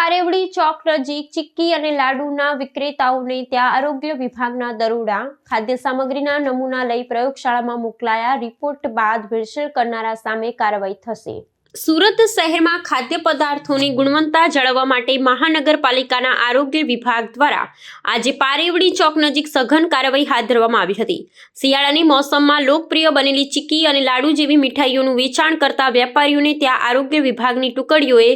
પારેવડી ચોક નજીક ચીક્કી અને લાડુના વિક્રેતાઓને ત્યાં આરોગ્ય વિભાગના દરોડા, ખાદ્ય સામગ્રીના નમૂના લઈ પ્રયોગશાળામાં મોકલાયા, રિપોર્ટ બાદ ભેળસેળ કરનારા સામે કાર્યવાહી થશે. સુરત શહેરમાં ખાદ્ય પદાર્થોની ગુણવત્તા જાળવવા માટે મહાનગરપાલિકાના આરોગ્ય વિભાગ દ્વારા આજે પારેવડી ચોક નજીક સઘન કાર્યવાહી હાથ ધરવામાં આવી હતી. શિયાળાની મોસમમાં લોકપ્રિય બનેલી ચીકી અને લાડુ જેવી મીઠાઈઓનું વેચાણ કરતા વેપારીઓને ત્યાં આરોગ્ય વિભાગની ટુકડીઓએ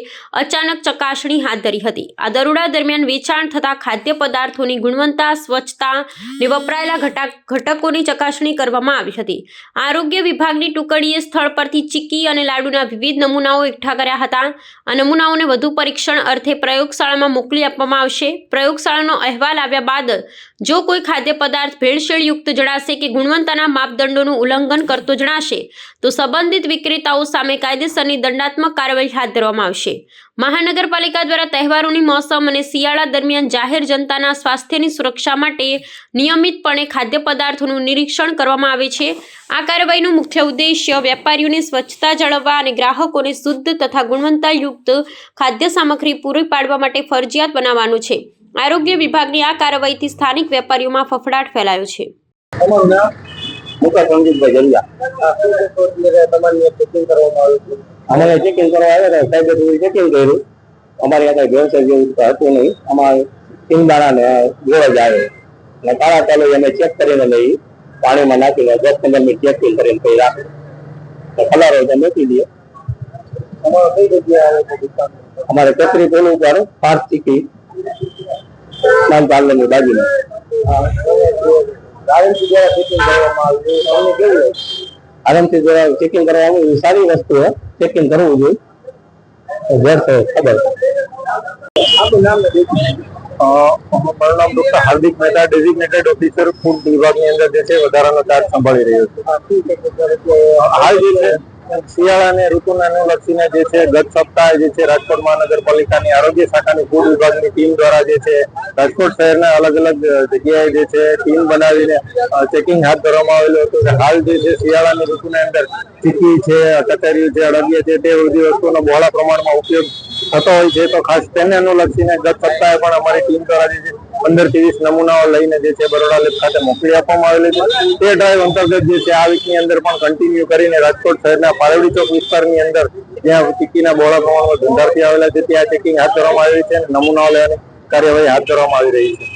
અચાનક ચકાસણી હાથ ધરી હતી. આ દરોડા દરમિયાન વેચાણ થતા ખાદ્ય પદાર્થોની ગુણવત્તા, સ્વચ્છતા ને વપરાયેલા ઘટા, ઘટકોની ચકાસણી કરવામાં આવી હતી. આરોગ્ય વિભાગની ટુકડીએ સ્થળ પરથી ચીકી અને લાડુના વિવિધ નમૂનાઓ એકઠા કર્યા હતા આ નમૂનાઓને વધુ પરીક્ષણ અર્થે પ્રયોગશાળામાં મોકલી આપવામાં આવશે. પ્રયોગશાળાનો અહેવાલ આવ્યા બાદ જો કોઈ ખાદ્ય પદાર્થ ભેળસેળયુક્ત જણાશે કે ગુણવત્તાના માપદંડોનું ઉલ્લંઘન કરતો જણાશે, તો સંબંધિત વિક્રેતાઓ સામે કાયદેસરની દંડાત્મક કાર્યવાહી હાથ ધરવામાં આવશે. મહાનગરપાલિકા દ્વારા તહેવારોની મોસમ અને શિયાળા દરમિયાન જાહેર જનતાના સ્વાસ્થ્યની સુરક્ષા માટે નિયમિતપણે ખાદ્ય પદાર્થોનું નિરીક્ષણ કરવામાં આવે છે. આ કાર્યવાહીનો મુખ્ય ઉદ્દેશ્ય વેપારીઓને સ્વચ્છતા જાળવવા અને ગ્રાહકોને શુદ્ધ તથા ગુણવત્તાયુક્ત ખાદ્ય સામગ્રી પૂરી પાડવા માટે ફરજિયાત બનાવવાનું છે. આરોગ્ય વિભાગની આ કાર્યવાહીથી સ્થાનિક વેપારીઓમાં ફફડાટ ફેલાયો છે. તમારું નામ મુકા સંજીતભાઈ જલિયા અમારે ચેકિંગ કરવા આવ્યા હતા. સાહેબે ચેકિંગ કર્યું. અમારે ત્યાં કઈ વ્યવસાય જેવું હતું નહીં. અમારે સિંગદાણા ને ગોળ જ આવે. અને કાળા ચાલુ અમે ચેક કરીને લઈ પાણીમાં નાખીને દસ પંદર મિનિટ ચેકિંગ કરીને પછી રાખે. તો કલર હોય તો મૂકી દઈએ અમારે કચરી પેલું ઉપર પાંચ ચીકી બાજુમાં. ગાયનથી દ્વારા ચેકિંગ કરવામાં આવ્યું છે કેવું લાગ્યું? આરામથી જરા ચેકિંગ કરવા એ સારી વસ્તુ છે ચેકિંગ કરવું જોઈએ. ઘર છે ખબર. આપનું નામ મારું નામ doctor Hardik Mehta designated officer food વિભાગની અંદર જે છે વધારાનો ચાર્જ સંભાળી રહ્યો છું. હાલ જે છે શિયાળાની ઋતુને અનુલક્ષીને જે છે ગત સપ્તાહે જે છે રાજકોટ મહાનગરપાલિકાની આરોગ્ય શાખાની ફૂડ વિભાગની ટીમ દ્વારા જે છે રાજકોટ શહેરના અલગ અલગ જગ્યાએ જે છે ટીમ બનાવીને ચેકિંગ હાથ ધરવામાં આવેલું હતું હાલ જે છે શિયાળાની ઋતુની અંદર ચીકી છે કચેરી છે અડગિયા છે, તે બધી વસ્તુનો બહોળા પ્રમાણમાં ઉપયોગ થતો હોય છે. તો ખાસ તેને અનુલક્ષીને ગત સપ્તાહે પણ અમારી ટીમ દ્વારા જે છે પંદર વીસ નમૂનાઓ લઈને જે છે બરોડા લેબ ખાતે મોકલી આપવામાં આવેલી છે. તે ડ્રાઈવ અંતર્ગત જે છે આ વીકની અંદર પણ કન્ટિન્યુ કરીને રાજકોટ શહેરના પારેવડી ચોક વિસ્તારની અંદર જ્યાં ચીકીના બોળા પ્રમાણમાં ધંધાર્થી આવેલા છે, ત્યાં ચેકિંગ હાથ ધરવામાં આવી છે અને નમૂનાઓ લેવાની કાર્યવાહી હાથ ધરવામાં આવી રહી છે.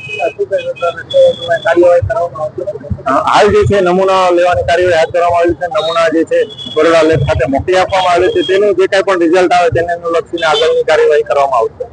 હાલ જે છે નમૂના લેવાની કાર્યવાહી હાથ ધરવામાં આવી છે, નમૂના જે છે બરોડા લેબ ખાતે મોકલી આપવામાં આવે છે. તેનું જે કાંઈ પણ રિઝલ્ટ આવે, તેને લક્ષીને આગળની કાર્યવાહી કરવામાં આવશે.